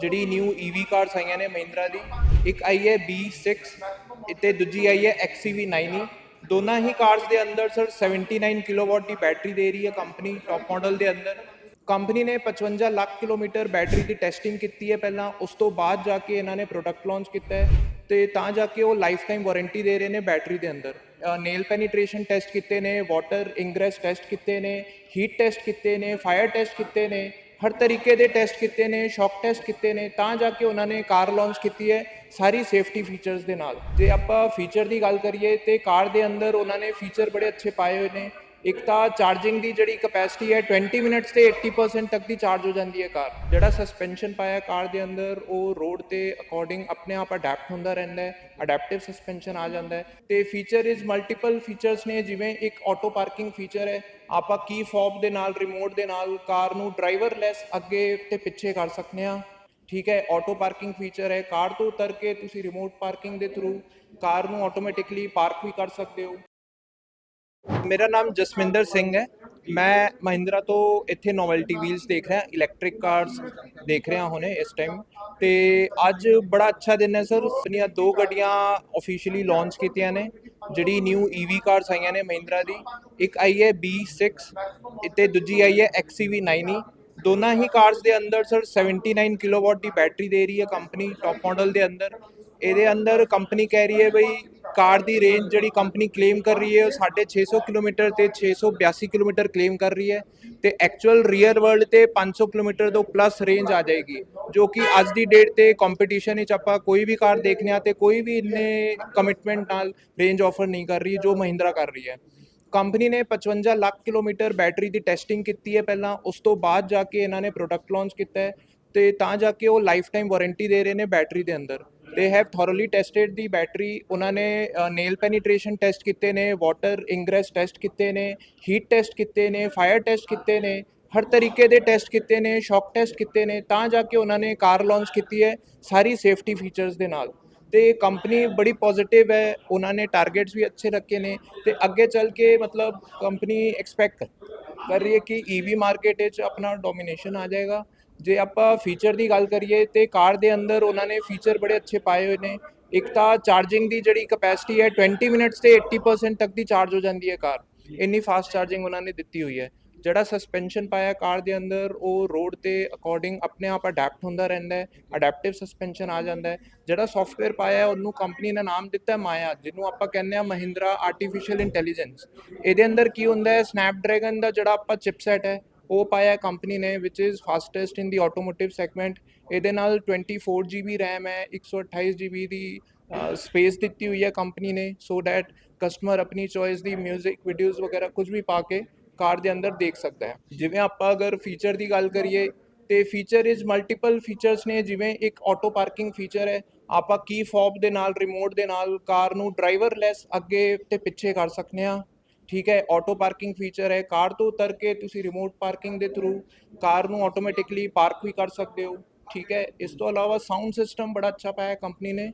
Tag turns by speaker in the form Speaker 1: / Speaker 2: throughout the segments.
Speaker 1: ਜਿਹੜੀ new EV cars ਆਈਆਂ ਨੇ ਮਹਿੰਦਰਾ ਦੀ, ਇੱਕ ਆਈ ਹੈ B6 ਤੇ ਦੂਜੀ ਆਈ ਹੈ XCV9e e। ਦੋਨਾਂ ਹੀ ਕਾਰਸ ਦੇ ਅੰਦਰ ਸਰ 79 ਕਿਲੋਵਾਟ ਦੀ ਬੈਟਰੀ ਦੇ ਰਹੀ ਹੈ ਕੰਪਨੀ ਟੌਪ ਮਾਡਲ ਦੇ ਅੰਦਰ। ਕੰਪਨੀ ਨੇ 55 ਲੱਖ ਕਿਲੋਮੀਟਰ ਬੈਟਰੀ ਦੀ ਟੈਸਟਿੰਗ ਕੀਤੀ ਹੈ ਪਹਿਲਾਂ। ਉਸ ਤੋਂ ਬਾਅਦ ਜਾ ਕੇ ਇਹਨਾਂ ਨੇ ਪ੍ਰੋਡਕਟ ਲਾਂਚ ਕੀਤਾ ਹੈ ਤੇ ਤਾਂ ਜਾ ਕੇ ਉਹ ਲਾਈਫ ਟਾਈਮ ਵਾਰੰਟੀ ਦੇ ਰਹੇ ਨੇ ਬੈਟਰੀ ਦੇ ਅੰਦਰ। ਨੇਲ ਪੈਨੀਟ੍ਰੇਸ਼ਨ ਟੈਸਟ ਕੀਤੇ ਨੇ ਵਾਟਰ ਇੰਗ੍ਰੈਸ ਟੈਸਟ ਕੀਤੇ ਨੇ ਹੀਟ ਟੈਸਟ ਕੀਤੇ ਨੇ ਫਾਇਰ ਟੈਸਟ ਕੀਤੇ ਨੇ। ਹਰ ਤਰੀਕੇ ਦੇ ਟੈਸਟ ਕੀਤੇ ਨੇ, ਸ਼ੌਕ ਟੈਸਟ ਕੀਤੇ ਨੇ, ਤਾਂ ਜਾ ਕੇ ਉਹਨਾਂ ਨੇ ਕਾਰ ਲਾਂਚ ਕੀਤੀ ਹੈ ਸਾਰੀ ਸੇਫਟੀ ਫੀਚਰਸ ਦੇ ਨਾਲ। ਜੇ ਆਪਾਂ ਫੀਚਰ ਦੀ ਗੱਲ ਕਰੀਏ ਤੇ ਕਾਰ ਦੇ ਅੰਦਰ ਉਹਨਾਂ ਨੇ ਫੀਚਰ ਬੜੇ ਅੱਛੇ ਪਾਏ ਹੋਏ ਨੇ। ਇੱਕ ਤਾਂ ਚਾਰਜਿੰਗ ਦੀ ਜਿਹੜੀ ਕਪੈਸਿਟੀ ਹੈ 20 ਮਿੰਟਸ ਤੇ 80% ਤੱਕ ਦੀ ਚਾਰਜ ਹੋ ਜਾਂਦੀ ਹੈ ਕਾਰ। ਜਿਹੜਾ ਸਸਪੈਂਸ਼ਨ ਪਾਇਆ ਕਾਰ ਦੇ ਅੰਦਰ, ਉਹ ਰੋਡ ਤੇ ਅਕੋਰਡਿੰਗ ਆਪਣੇ ਆਪ ਅਡੈਪਟ ਹੁੰਦਾ ਰਹਿੰਦਾ ਹੈ ਅਡੈਪਟਿਵ ਸਸਪੈਂਸ਼ਨ ਆ ਜਾਂਦਾ ਹੈ। ਤੇ ਫੀਚਰ ਇਜ਼ ਮਲਟੀਪਲ ਫੀਚਰਸ ਨੇ, ਜਿਵੇਂ ਇੱਕ ਆਟੋ ਪਾਰਕਿੰਗ ਫੀਚਰ ਹੈ, ਆਪਾਂ ਕੀ ਫੌਬ ਦੇ ਨਾਲ ਰਿਮੋਟ ਦੇ ਨਾਲ ਕਾਰ ਨੂੰ ਡਰਾਈਵਰਲੈਸ ਅੱਗੇ ਤੇ ਪਿੱਛੇ ਕਰ ਸਕਦੇ ਹਾਂ। ਠੀਕ ਹੈ ਆਟੋ ਪਾਰਕਿੰਗ ਫੀਚਰ ਹੈ, ਕਾਰ ਤੋਂ ਉਤਰ ਕੇ ਤੁਸੀਂ ਰਿਮੋਟ ਪਾਰਕਿੰਗ ਦੇ ਥਰੂ ਕਾਰ ਨੂੰ ਆਟੋਮੈਟਿਕਲੀ ਪਾਰਕ ਵੀ ਕਰ ਸਕਦੇ ਹੋ। ਮੇਰਾ ਨਾਮ ਜਸਵਿੰਦਰ ਸਿੰਘ ਹੈ। ਮੈਂ ਮਹਿੰਦਰਾ ਤੋਂ ਇੱਥੇ ਨੋਵੈਲਟੀ ਵੀਲਸ ਦੇਖ ਰਿਹਾ ਇਲੈਕਟ੍ਰਿਕ ਕਾਰਸ ਦੇਖ ਰਿਹਾ ਹੁਣੇ ਇਸ ਟਾਈਮ ਤੇ ਅੱਜ ਬੜਾ ਅੱਛਾ ਦਿਨ ਹੈ ਸਰ ਆਪਣੀਆਂ ਦੋ ਗੱਡੀਆਂ ਆਫੀਸ਼ੀਅਲੀ ਲਾਂਚ ਕੀਤੀਆਂ ਨੇ, ਜਿਹੜੀ ਨਿਊ EV ਕਾਰਸ ਆਈਆਂ ਨੇ ਮਹਿੰਦਰਾ ਦੀ। ਇੱਕ ਆਈ ਹੈ B6 ਤੇ ਦੂਜੀ ਆਈ ਹੈ XCV9e e। ਦੋਨਾਂ ਹੀ ਕਾਰਸ ਦੇ ਅੰਦਰ ਸਰ 79 ਕਿਲੋਵਾਟ ਦੀ ਬੈਟਰੀ ਦੇ ਰਹੀ ਹੈ ਕੰਪਨੀ ਟੌਪ ਮਾਡਲ ਦੇ ਅੰਦਰ। ਇਹਦੇ ਅੰਦਰ ਕੰਪਨੀ ਕਹਿ ਰਹੀ ਹੈ ਬਈ ਕਾਰ ਦੀ ਰੇਂਜ ਜਿਹੜੀ ਕੰਪਨੀ ਕਲੇਮ ਕਰ ਰਹੀ ਹੈ, ਉਹ 650 ਕਿਲੋਮੀਟਰ ਤੇ 682 ਕਿਲੋਮੀਟਰ ਕਲੇਮ ਕਰ ਰਹੀ ਹੈ ਤੇ ਐਕਚੁਅਲ ਰੀਅਰ ਵਰਲਡ ਤੇ 500 ਕਿਲੋਮੀਟਰ ਤੋਂ ਪਲੱਸ ਰੇਂਜ ਆ ਜਾਏਗੀ, ਜੋ ਕਿ ਅੱਜ ਦੀ ਡੇਟ ਤੇ ਕੰਪੀਟੀਸ਼ਨ ਵਿੱਚ ਆਪਾਂ ਕੋਈ ਵੀ ਕਾਰ ਦੇਖਨੇ ਆ ਤੇ ਕੋਈ ਵੀ ਇੰਨੇ ਕਮਿਟਮੈਂਟ ਨਾਲ ਰੇਂਜ ਆਫਰ ਨਹੀਂ ਕਰ ਰਹੀ ਜੋ ਮਹਿੰਦਰਾ ਕਰ ਰਹੀ ਹੈ। ਕੰਪਨੀ ਨੇ 55 ਲੱਖ ਕਿਲੋਮੀਟਰ ਬੈਟਰੀ ਦੀ ਟੈਸਟਿੰਗ ਕੀਤੀ ਹੈ ਪਹਿਲਾਂ, ਉਸ ਤੋਂ ਬਾਅਦ ਜਾ ਕੇ ਇਹਨਾਂ ਨੇ ਪ੍ਰੋਡਕਟ ਲਾਂਚ ਕੀਤਾ ਹੈ ਤੇ ਤਾਂ ਜਾ ਕੇ ਉਹ ਲਾਈਫ ਟਾਈਮ ਵਾਰੰਟੀ ਦੇ ਰਹੇ ਨੇ ਬੈਟਰੀ ਦੇ ਅੰਦਰ। They have thoroughly tested the battery ਉਹਨਾਂ ਨੇ ਨੇਲ ਪੈਨੀਟ੍ਰੇਸ਼ਨ ਟੈਸਟ ਕੀਤੇ ਨੇ ਵਾਟਰ ਇੰਗ੍ਰੈਸ ਟੈਸਟ ਕੀਤੇ ਨੇ ਹੀਟ ਟੈਸਟ ਕੀਤੇ ਨੇ ਫਾਇਰ ਟੈਸਟ ਕੀਤੇ ਨੇ, ਹਰ ਤਰੀਕੇ ਦੇ ਟੈਸਟ ਕੀਤੇ ਨੇ ਸ਼ੌਕ ਟੈਸਟ ਕੀਤੇ ਨੇ, ਤਾਂ ਜਾ ਕੇ ਉਹਨਾਂ ਨੇ ਕਾਰ ਲਾਂਚ ਕੀਤੀ ਹੈ ਸਾਰੀ ਸੇਫਟੀ ਫੀਚਰਸ ਦੇ ਨਾਲ। ਤੇ ਕੰਪਨੀ ਬੜੀ ਪੋਜ਼ਿਟਿਵ ਹੈ, ਉਹਨਾਂ ਨੇ ਟਾਰਗੇਟਸ ਵੀ ਅੱਛੇ ਰੱਖੇ ਨੇ, ਤੇ ਅੱਗੇ ਚੱਲ ਕੇ ਮਤਲਬ ਕੰਪਨੀ ਐਕਸਪੈਕਟ ਕਰ ਰਹੀ ਹੈ ਕਿ ਈਵੀ ਮਾਰਕੀਟ ਵਿੱਚ ਆਪਣਾ ਡੋਮੀਨੇਸ਼ਨ ਆ ਜਾਏਗਾ। ਜੇ ਆਪਾਂ ਫੀਚਰ ਦੀ ਗੱਲ ਕਰੀਏ ਤੇ ਕਾਰ ਦੇ ਅੰਦਰ ਉਹਨਾਂ ਨੇ ਫੀਚਰ ਬੜੇ ਅੱਛੇ ਪਾਏ ਹੋਏ ਨੇ। ਇੱਕ ਤਾਂ ਚਾਰਜਿੰਗ ਦੀ ਜਿਹੜੀ ਕਪੈਸਿਟੀ ਹੈ 20 ਮਿੰਟਸ ਤੇ 80% ਤੱਕ ਦੀ ਚਾਰਜ ਹੋ ਜਾਂਦੀ ਹੈ ਕਾਰ। ਇੰਨੀ ਫਾਸਟ ਚਾਰਜਿੰਗ ਉਹਨਾਂ ਨੇ ਦਿੱਤੀ ਹੋਈ ਹੈ। ਜਿਹੜਾ ਸਸਪੈਂਸ਼ਨ ਪਾਇਆ ਕਾਰ ਦੇ ਅੰਦਰ, ਉਹ ਰੋਡ ਤੇ ਅਕੋਰਡਿੰਗ ਆਪਣੇ ਆਪ ਅਡੈਪਟ ਹੁੰਦਾ ਰਹਿੰਦਾ ਹੈ ਅਡੈਪਟਿਵ ਸਸਪੈਂਸ਼ਨ ਆ ਜਾਂਦਾ ਹੈ। ਜਿਹੜਾ ਸੌਫਟਵੇਅਰ ਪਾਇਆ, ਉਹਨੂੰ ਕੰਪਨੀ ਨੇ ਨਾਮ ਦਿੱਤਾ ਹੈ ਮਾਇਆ, ਜਿਹਨੂੰ ਆਪਾਂ ਕਹਿੰਦੇ ਆ ਮਹਿੰਦਰਾ ਆਰਟੀਫੀਸ਼ੀਅਲ ਇੰਟੈਲੀਜੈਂਸ ਇਹਦੇ ਅੰਦਰ ਕੀ ਹੁੰਦਾ ਹੈ ਸਨੈਪਡ੍ਰੈਗਨ ਦਾ ਜਿਹੜਾ ਆਪਾਂ ਚਿਪਸੈਟ ਹੈ ਉਹ ਪਾਇਆ ਕੰਪਨੀ ਨੇ ਵਿਚ is fastest in the automotive segment ਇਹਦੇ ਨਾਲ 24 GB RAM ਹੈ 128 GB ਦੀ ਸਪੇਸ ਦਿੱਤੀ ਹੋਈ ਹੈ ਕੰਪਨੀ ਨੇ ਸੋ ਦੈਟ ਕਸਟਮਰ ਆਪਣੀ ਚੋਇਸ ਦੀ 뮤직 ਵੀਡੀਓਜ਼ ਵਗੈਰਾ ਕੁਝ ਵੀ ਪਾ ਕੇ ਕਾਰ ਦੇ ਅੰਦਰ ਦੇਖ ਸਕਦਾ ਹੈ। ਜਿਵੇਂ ਆਪਾਂ ਅਗਰ ਫੀਚਰ ਦੀ ਗੱਲ ਕਰੀਏ, ਤੇ ਫੀਚਰ ਇਜ਼ ਮਲਟੀਪਲ ਫੀਚਰਸ ਨੇ, ਜਿਵੇਂ ਇੱਕ ਆਟੋ ਪਾਰਕਿੰਗ ਫੀਚਰ ਹੈ, ਆਪਾਂ ਕੀ ਫੌਬ ਦੇ ਨਾਲ ਰਿਮੋਟ ਦੇ ਨਾਲ ਕਾਰ ਨੂੰ ਡਰਾਈਵਰਲੈਸ ਅੱਗੇ ਤੇ ਪਿੱਛੇ ਕਰ ਸਕਦੇ ਹਾਂ। ਠੀਕ ਹੈ ਆਟੋ ਪਾਰਕਿੰਗ ਫੀਚਰ ਹੈ ਕਾਰ ਤੋਂ ਉਤਰ ਕੇ ਤੁਸੀਂ ਰਿਮੋਟ ਪਾਰਕਿੰਗ ਦੇ ਥਰੂ ਕਾਰ ਨੂੰ ਆਟੋਮੈਟਿਕਲੀ ਪਾਰਕ ਵੀ ਕਰ ਸਕਦੇ ਹੋ ਠੀਕ ਹੈ। ਇਸ ਤੋਂ ਇਲਾਵਾ ਸਾਊਂਡ ਸਿਸਟਮ ਬੜਾ ਅੱਛਾ ਪਾਇਆ ਕੰਪਨੀ ਨੇ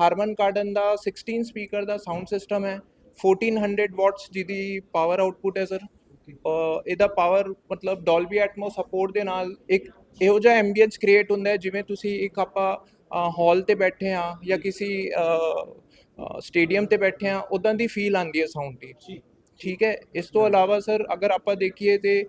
Speaker 1: ਹਾਰਮਨ ਕਾਰਡਨ ਦਾ 16 ਸਪੀਕਰ ਦਾ ਸਾਊਂਡ ਸਿਸਟਮ ਹੈ 1400 ਵਾਟਸ ਜਿਹਦੀ ਪਾਵਰ ਆਊਟਪੁੱਟ ਹੈ ਸਰ ਇਹਦਾ ਪਾਵਰ ਮਤਲਬ ਡੋਲਬੀ ਐਟਮੋ ਸਪੋਰਟ ਦੇ ਨਾਲ ਇੱਕ ਇਹੋ ਜਿਹਾ ਐਂਬੀਐਂਸ ਕ੍ਰੀਏਟ ਹੁੰਦਾ ਹੈ ਜਿਵੇਂ ਤੁਸੀਂ ਇੱਕ ਆਪਾਂ ਹਾਲ ਤੇ ਬੈਠੇ ਆ ਜਾਂ ਕਿਸੇ ਸਟੇਡੀਅਮ ਤੇ ਬੈਠੇ ਆ ਉਦਾਂ ਦੀ ਫੀਲ ਆਉਂਦੀ ਹੈ ਸਾਊਂਡ ਦੀ। ਠੀਕ ਹੈ? ਇਸ ਤੋਂ ਇਲਾਵਾ ਸਰ ਅਗਰ ਆਪਾਂ ਦੇਖੀਏ ਤੇ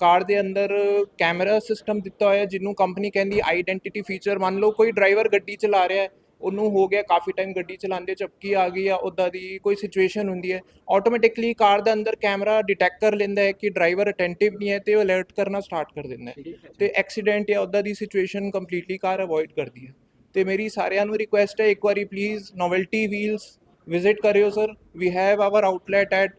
Speaker 1: ਕਾਰ ਦੇ ਅੰਦਰ ਕੈਮਰਾ ਸਿਸਟਮ ਦਿੱਤਾ ਹੋਇਆ ਜਿਹਨੂੰ ਕੰਪਨੀ ਕਹਿੰਦੀ ਆਈਡੈਂਟੀਟੀ ਫੀਚਰ ਮੰਨ ਲਓ ਕੋਈ ਡਰਾਈਵਰ ਗੱਡੀ ਚਲਾ ਰਿਹਾ ਹੈ ਉਹਨੂੰ ਹੋ ਗਿਆ ਕਾਫੀ ਟਾਈਮ ਗੱਡੀ ਚਲਾਉਂਦੇ ਝਪਕੀ ਆ ਗਈ ਆ ਉਦਾਂ ਦੀ ਕੋਈ ਸਿਚੁਏਸ਼ਨ ਹੁੰਦੀ ਹੈ। ਆਟੋਮੈਟਿਕਲੀ ਕਾਰ ਦੇ ਅੰਦਰ ਕੈਮਰਾ ਡਿਟੈਕਟ ਕਰ ਲੈਂਦਾ ਹੈ ਕਿ ਡਰਾਈਵਰ ਅਟੈਂਟਿਵ ਨਹੀਂ ਹੈ ਤੇ ਉਹ ਅਲਰਟ ਕਰਨਾ ਸਟਾਰਟ ਕਰ ਦਿੰਦਾ ਹੈ। ਤੇ ਐਕਸੀਡੈਂਟ ਜਾਂ ਉਦਾਂ ਦੀ ਸਿਚੁਏਸ਼ਨ ਕੰਪਲੀਟਲੀ ਕਾਰ ਅਵੋਇਡ ਕਰਦੀ ਹੈ। ਤੇ ਮੇਰੀ ਸਾਰਿਆਂ ਨੂੰ ਰਿਕੁਐਸਟ ਹੈ, ਇੱਕ ਵਾਰੀ ਪਲੀਜ਼ ਨੋਵੈਲਟੀ ਵੀਲਸ ਵਿਜ਼ਿਟ ਕਰਿਓ sir we have our outlet at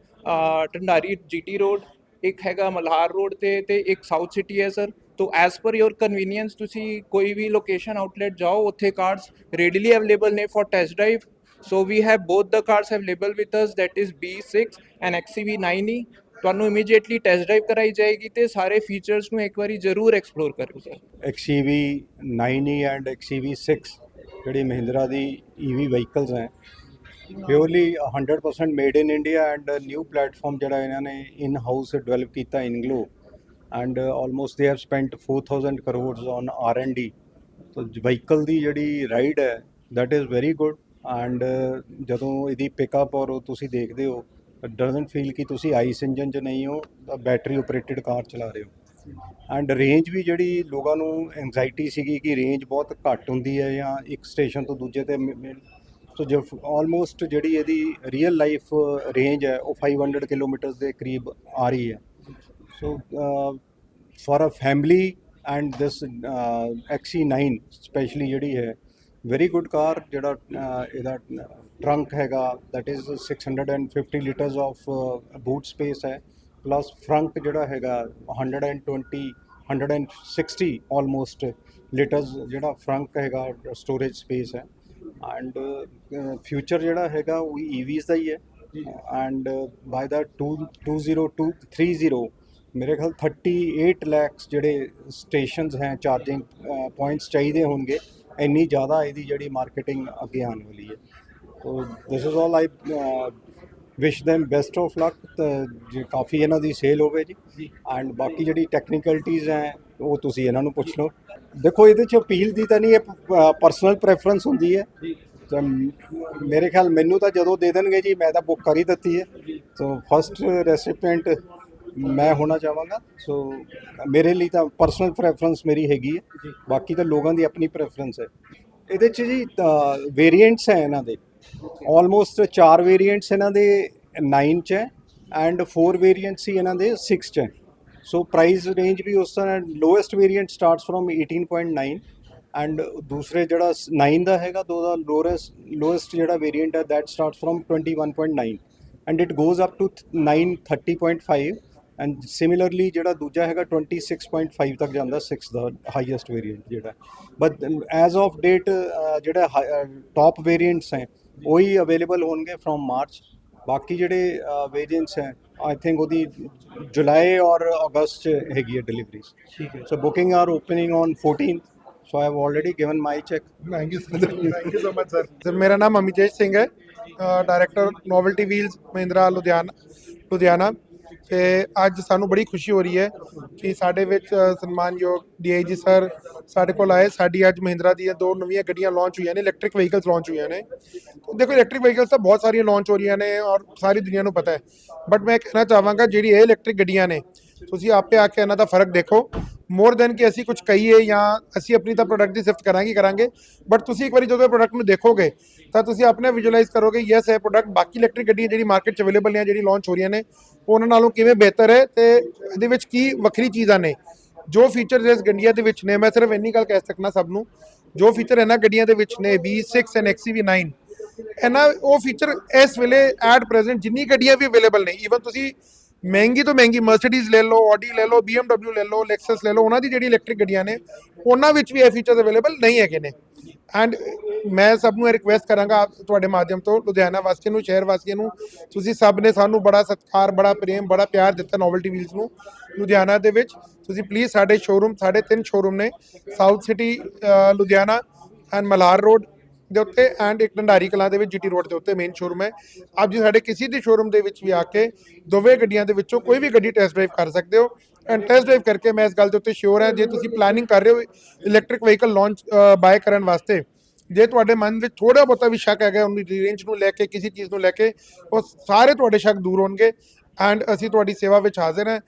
Speaker 1: Tandari GT road ਇੱਕ ਹੈਗਾ ਮਲਹਾਰ ਰੋਡ ਤੇ ਤੇ ਇੱਕ ਸਾਊਥ ਸਿਟੀ ਹੈ ਸਰ ਤੋ ਐਸ ਪਰ ਯੋਰ ਕਨਵੀਨੀਅੰਸ ਤੁਸੀਂ ਕੋਈ ਵੀ ਲੋਕੇਸ਼ਨ ਆਊਟਲੈਟ ਜਾਓ, ਉੱਥੇ ਕਾਰਸ ਰੈਡੀਲੀ ਅਵੇਲੇਬਲ ਨੇ for test drive so we have both the cars available with us that is B6 and XCV9e ਤੁਹਾਨੂੰ ਇਮੀਡੀਏਟਲੀ ਟੈਸਟ ਡਰਾਈਵ ਕਰਾਈ ਜਾਏਗੀ ਤੇ ਸਾਰੇ ਫੀਚਰਸ ਨੂੰ ਇੱਕ ਵਾਰੀ ਜ਼ਰੂਰ ਐਕਸਪਲੋਰ ਕਰਿਓ sir
Speaker 2: XCV 9e and XCV 6 ਜਿਹੜੀ ਮਹਿੰਦਰਾ ਦੀ EV ਵਹੀਕਲਸ ਹੈ purely 100% made in India and new platform ਜਿਹੜਾ ਇਹਨਾਂ ਨੇ ਇਨ ਹਾਊਸ ਡਿਵੈਲਪ ਕੀਤਾ Inglo and almost they have spent 4000 crores on R and D so vehicle ਦੀ ਜਿਹੜੀ ride ਹੈ that is very good and ਜਦੋਂ ਇਹਦੀ pickup ਔਰ ਉਹ ਤੁਸੀਂ ਦੇਖਦੇ ਹੋ ਡਸਨਟ ਫੀਲ ਕਿ ਤੁਸੀਂ ਆਈਸ ਇੰਜਨ 'ਚ ਨਹੀਂ ਹੋ ਬੈਟਰੀ ਆਪਰੇਟਡ ਕਾਰ ਚਲਾ ਰਹੇ ਹੋ ਐਂਡ ਰੇਂਜ ਵੀ ਜਿਹੜੀ ਲੋਕਾਂ ਨੂੰ ਐਂਗਜ਼ਾਇਟੀ ਸੀਗੀ ਕਿ ਰੇਂਜ ਬਹੁਤ ਘੱਟ ਹੁੰਦੀ ਹੈ ਜਾਂ ਇੱਕ ਸਟੇਸ਼ਨ ਤੋਂ ਦੂਜੇ ਤੇ ਮ- ਸੋ ਜੋ ਆਲਮੋਸਟ ਜਿਹੜੀ ਇਹਦੀ ਰੀਅਲ ਲਾਈਫ ਰੇਂਜ ਹੈ ਉਹ 500 ਕਿਲੋਮੀਟਰਸ ਦੇ ਕਰੀਬ ਆ ਰਹੀ ਹੈ so for a family and this ਐਕਸੀ XC9 specially ਜਿਹੜੀ ਹੈ ਵੈਰੀ ਗੁੱਡ ਕਾਰ ਜਿਹੜਾ ਇਹਦਾ ਟਰੰਕ ਹੈਗਾ, that is 650 litres of boot space ਹੈ ਪਲੱਸ ਫਰੰਟ ਜਿਹੜਾ ਹੈਗਾ 120 160 ਆਲਮੋਸਟ ਲੀਟਰਸ ਜਿਹੜਾ ਫਰੰਟ ਹੈਗਾ ਸਟੋਰੇਜ ਸਪੇਸ ਹੈ ਐਂਡ ਫਿਊਚਰ ਜਿਹੜਾ ਹੈਗਾ, ਉਹ EVs ਦਾ ਹੀ ਹੈ ਐਂਡ ਬਾਈ ਦਾ 20230 ਮੇਰੇ ਖਿਆਲ 38 ਲੈਕਸ ਜਿਹੜੇ ਸਟੇਸ਼ਨਸ ਹੈ ਚਾਰਜਿੰਗ ਪੁਆਇੰਟਸ ਚਾਹੀਦੇ ਹੋਣਗੇ ਇੰਨੀ ਜ਼ਿਆਦਾ ਇਹਦੀ ਜਿਹੜੀ ਮਾਰਕੀਟਿੰਗ ਅੱਗੇ ਆਉਣ ਵਾਲੀ ਹੈ। So this is all I wish them best of luck ਜੇ ਕਾਫੀ ਇਹਨਾਂ ਦੀ ਸੇਲ ਹੋਵੇ ਜੀ। ਐਂਡ ਬਾਕੀ ਜਿਹੜੀ ਟੈਕਨੀਕਲਿਟੀਜ਼ ਹੈ ਉਹ ਤੁਸੀਂ ਇਹਨਾਂ ਨੂੰ ਪੁੱਛ ਲਓ। ਦੇਖੋ ਇਹਦੇ ਚ ਅਪੀਲ ਦੀ ਤਾਂ ਨਹੀਂ ਇਹ ਪਰਸਨਲ ਪ੍ਰੈਫਰੈਂਸ ਹੁੰਦੀ ਹੈ। ਤਾਂ ਮੇਰੇ ਖਿਆਲ ਮੈਨੂੰ ਤਾਂ ਜਦੋਂ ਦੇ ਦੇਣਗੇ ਜੀ ਮੈਂ ਤਾਂ ਬੁੱਕ ਕਰ ਹੀ ਦਿੱਤੀ ਹੈ। ਸੋ ਫਸਟ ਰੈਸਿਪੀਐਂਟ ਮੈਂ ਹੋਣਾ ਚਾਹਾਂਗਾ ਸੋ ਮੇਰੇ ਲਈ ਤਾਂ ਪਰਸਨਲ ਪ੍ਰੈਫਰੈਂਸ ਮੇਰੀ ਹੈਗੀ ਹੈ। ਬਾਕੀ ਤਾਂ ਲੋਕਾਂ ਦੀ ਆਪਣੀ ਪ੍ਰੈਫਰੈਂਸ ਹੈ। ਇਹਦੇ ਚ ਜੀ ਵੇਰੀਐਂਟਸ ਹੈ ਇਹਨਾਂ ਦੇ। ਆਲਮੋਸਟ ਚਾਰ ਵੇਰੀਐਂਟਸ ਇਹਨਾਂ ਦੇ 9 ਚ ਹੈ ਐਂਡ 4 ਵੇਰੀਐਂਟਸ ਹੀ ਇਹਨਾਂ ਦੇ 6 ਚ ਹੈ। ਸੋ ਪ੍ਰਾਈਸ ਰੇਂਜ ਵੀ ਉਸ ਤਰ੍ਹਾਂ lowest variant starts from 18.9 and ਦੂਸਰੇ ਜਿਹੜਾ 9 ਦਾ ਹੈਗਾ ਦੋ ਦਾ ਲੋਐਸਟ ਲੋਐਸਟ ਜਿਹੜਾ ਵੇਰੀਐਂਟ ਹੈ that starts from 21.9 and it goes up to 930.5 and similarly ਜਿਹੜਾ ਦੂਜਾ ਹੈਗਾ 26.5 ਤੱਕ ਜਾਂਦਾ 6 ਦਾ ਹਾਈਐਸਟ ਵੇਰੀਐਂਟ ਜਿਹੜਾ। ਬਟ ਐਜ਼ ਆਫ ਡੇਟ ਜਿਹੜਾ ਟਾਪ ਵੇਰੀਐਂਟਸ ਹੈ ਉਹੀ ਅਵੇਲੇਬਲ ਹੋਣਗੇ ਫਰੋਮ ਮਾਰਚ ਬਾਕੀ ਜਿਹੜੇ ਵੇਰੀਐਂਟਸ ਹੈ ਆਈ ਥਿੰਕ ਉਹਦੀ ਜੁਲਾਈ ਔਰ ਅਗਸਤ ਚ ਹੈਗੀ ਹੈ ਡਿਲੀਵਰੀਜ਼
Speaker 3: ਠੀਕ ਹੈ।
Speaker 2: So booking are opening on 14th so I have already given my cheque
Speaker 3: thank you sir thank you so much sir sir ਮੇਰਾ ਨਾਮ ਅਮਿਤੇਸ਼ ਸਿੰਘ ਹੈ। Director novelty wheels Mahindra Ludhiana Ludhiana. ਤੇ ਅੱਜ ਸਾਨੂੰ ਬੜੀ ਖੁਸ਼ੀ ਹੋ ਰਹੀ ਹੈ ਕਿ ਸਾਡੇ ਵਿੱਚ ਅ, ਸਨਮਾਨਯੋਗ ਡੀਆਈਜੀ ਸਰ ਸਾਡੇ ਕੋਲ ਆਏ। ਸਾਡੀ ਅੱਜ ਮਹਿੰਦਰਾ ਦੀਆਂ ਦੋ ਨਵੀਆਂ ਗੱਡੀਆਂ ਲਾਂਚ ਹੋਈਆਂ ਨੇ ਇਲੈਕਟ੍ਰਿਕ ਵਹੀਕਲਸ ਲਾਂਚ ਹੋਈਆਂ ਨੇ। ਦੇਖੋ ਇਲੈਕਟ੍ਰਿਕ ਵਹੀਕਲਸ ਤਾਂ ਬਹੁਤ ਸਾਰੀਆਂ ਲਾਂਚ ਹੋ ਰਹੀਆਂ ਨੇ ਔਰ ਸਾਰੀ ਦੁਨੀਆ ਨੂੰ ਪਤਾ ਹੈ। ਬਟ ਮੈਂ ਕਹਿਣਾ ਚਾਹਾਂਗਾ ਜਿਹੜੀ ਇਹ ਇਲੈਕਟ੍ਰਿਕ ਗੱਡੀਆਂ ਨੇ ਤੁਸੀਂ ਆਪੇ ਆ ਕੇ ਇਹਨਾਂ ਦਾ ਫ਼ਰਕ ਦੇਖੋ। ਮੋਰ ਦੈਨ ਕਿ ਅਸੀਂ ਕੁਝ ਕਹੀਏ ਜਾਂ ਅਸੀਂ ਆਪਣੀ ਤਾਂ ਪ੍ਰੋਡਕਟ ਦੀ ਸਿਫਤ ਕਰਾਂਗੇ ਕਰਾਂਗੇ। ਬਟ ਤੁਸੀਂ ਇੱਕ ਵਾਰੀ ਜਦੋਂ ਪ੍ਰੋਡਕਟ ਨੂੰ ਦੇਖੋਗੇ, ਤਾਂ ਤੁਸੀਂ ਆਪਣੇ ਵਿਜ਼ੂਅਲਾਈਜ਼ ਕਰੋਗੇ ਯੈਸ ਇਹ ਪ੍ਰੋਡਕਟ ਬਾਕੀ ਇਲੈਕਟ੍ਰਿਕ ਗੱਡੀਆਂ ਜਿਹੜੀ ਮਾਰਕੀਟ 'ਚ ਅਵੇਲੇਬਲ ਨੇ, ਜਿਹੜੀ ਲਾਂਚ ਹੋ ਰਹੀਆਂ ਨੇ ਉਹਨਾਂ ਨਾਲੋਂ ਕਿਵੇਂ ਬਿਹਤਰ ਹੈ ਤੇ ਇਹਦੇ ਵਿੱਚ ਕੀ ਵੱਖਰੀ ਚੀਜ਼ਾਂ ਨੇ। ਜੋ ਫੀਚਰਸ ਇਸ ਗੱਡੀਆਂ ਦੇ ਵਿੱਚ ਨੇ, ਮੈਂ ਸਿਰਫ ਇੰਨੀ ਗੱਲ ਕਹਿ ਸਕਣਾ ਸਭ ਨੂੰ, ਜੋ ਫੀਚਰ ਇਹਨਾਂ ਗੱਡੀਆਂ ਦੇ ਵਿੱਚ ਨੇ B6 ਐਂਡ XCV9 ਇਹਨਾਂ ਉਹ ਫੀਚਰ ਇਸ ਵੇਲੇ ਐਟ ਪ੍ਰੈਜ਼ੈਂਟ ਜਿੰਨੀ ਗੱਡੀਆਂ ਵੀ ਅਵੇਲੇਬਲ ਨੇ ਈਵਨ ਤੁਸੀਂ ਮਹਿੰਗੀ ਤੋਂ ਮਹਿੰਗੀ ਮਰਸੀਡੀਜ਼ ਲੈ ਲਓ ਆਡੀ ਲੈ ਲਓ, BMW ਲੈ ਲਓ ਲੈਕਸਸ ਲੈ ਲਓ, ਉਹਨਾਂ ਦੀ ਜਿਹੜੀ ਇਲੈਕਟ੍ਰਿਕ ਗੱਡੀਆਂ ਨੇ, ਉਹਨਾਂ ਵਿੱਚ ਵੀ ਇਹ ਫੀਚਰਸ ਅਵੇਲੇਬਲ ਨਹੀਂ ਹੈਗੇ ਨੇ। ਐਂਡ ਮੈਂ ਸਭ ਨੂੰ ਇਹ ਰਿਕੁਐਸਟ ਕਰਾਂਗਾ ਆਪ ਤੁਹਾਡੇ ਮਾਧਿਅਮ ਤੋਂ, ਲੁਧਿਆਣਾ ਵਾਸੀਆਂ ਨੂੰ, ਸ਼ਹਿਰ ਵਾਸੀਆਂ ਨੂੰ, ਤੁਸੀਂ ਸਭ ਨੇ ਸਾਨੂੰ ਬੜਾ ਸਤਿਕਾਰ, ਬੜਾ ਪ੍ਰੇਮ, ਬੜਾ ਪਿਆਰ ਦਿੱਤਾ ਨੋਵਲਟੀ ਵੀਲਸ ਨੂੰ, ਲੁਧਿਆਣਾ ਦੇ ਵਿੱਚ। ਤੁਸੀਂ ਪਲੀਜ਼ ਸਾਡੇ ਸ਼ੋਰੂਮ ਸਾਡੇ ਤਿੰਨ ਸ਼ੋਰੂਮ ਨੇ south city Ludhiana and Malhar road ਦੇ ਉੱਤੇ ਐਂਡ ਇੱਕ ਢੰਡਾਰੀ ਕਲਾਂ ਦੇ ਵਿੱਚ ਜੀਟੀ ਰੋਡ ਦੇ ਉੱਤੇ ਮੇਨ ਸ਼ੋਰੂਮ ਹੈ। ਆਪ ਜੀ ਸਾਡੇ ਕਿਸੇ ਵੀ ਸ਼ੋਰੂਮ ਦੇ ਵਿੱਚ ਵੀ ਆ ਕੇ ਦੋਵੇਂ ਗੱਡੀਆਂ ਦੇ ਵਿੱਚੋਂ ਕੋਈ ਵੀ ਗੱਡੀ ਟੈਸਟ ਡਰਾਈਵ ਕਰ ਸਕਦੇ ਹੋ। ਐਂਡ ਟੈਸਟ ਡਰਾਈਵ ਕਰਕੇ ਮੈਂ ਇਸ ਗੱਲ ਦੇ ਉੱਤੇ ਸ਼ੋਰ ਹੈ, ਜੇ ਤੁਸੀਂ ਪਲੈਨਿੰਗ ਕਰ ਰਹੇ ਹੋ ਇਲੈਕਟ੍ਰਿਕ ਵਹੀਕਲ ਲਾਂਚ ਬਾਏ ਕਰਨ ਵਾਸਤੇ, ਜੇ ਤੁਹਾਡੇ ਮਨ ਵਿੱਚ ਥੋੜਾ ਬਹੁਤਾ ਵੀ ਸ਼ੱਕ ਹੈਗਾ ਉਹਦੀ ਰੇਂਜ ਨੂੰ ਲੈ ਕੇ, ਕਿਸੇ ਚੀਜ਼ ਨੂੰ ਲੈ ਕੇ, ਉਹ ਸਾਰੇ ਤੁਹਾਡੇ ਸ਼ੱਕ ਦੂਰ ਹੋਣਗੇ। ਐਂਡ ਅਸੀਂ ਤੁਹਾਡੀ ਸੇਵਾ ਵਿੱਚ ਹਾਜ਼ਰ ਹਾਂ।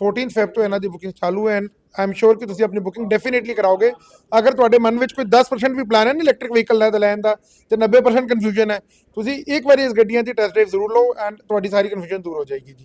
Speaker 3: 14 ਫੈਬ ਤੋਂ ਇਹਨਾਂ ਦੀ ਬੁਕਿੰਗ ਚਾਲੂ ਹੈ ਐਂਡ ਆਈ ਐਮ ਸ਼ੋਰ ਕਿ ਤੁਸੀਂ ਆਪਣੀ ਬੁਕਿੰਗ ਡੈਫੀਨਿਟਲੀ ਕਰਾਓਗੇ। ਅਗਰ ਤੁਹਾਡੇ ਮਨ ਵਿੱਚ ਕੋਈ 10% ਵੀ ਪਲਾਨ ਹੈ ਨਾ ਇਲੈਕਟ੍ਰਿਕ ਵਹੀਕਲ ਲੈ ਲੈਣ ਦਾ, ਤੇ 90% ਕਨਫਿਊਜ਼ਨ ਹੈ, ਤੁਸੀਂ ਇੱਕ ਵਾਰੀ ਇਸ ਗੱਡੀਆਂ ਦੀ ਟੈਸਟ ਡਰਾਈਵ ਜ਼ਰੂਰ ਲਓ ਐਂਡ ਤੁਹਾਡੀ ਸਾਰੀ ਕਨਫਿਊਜ਼ਨ ਦੂਰ ਹੋ ਜਾਏਗੀ ਜੀ।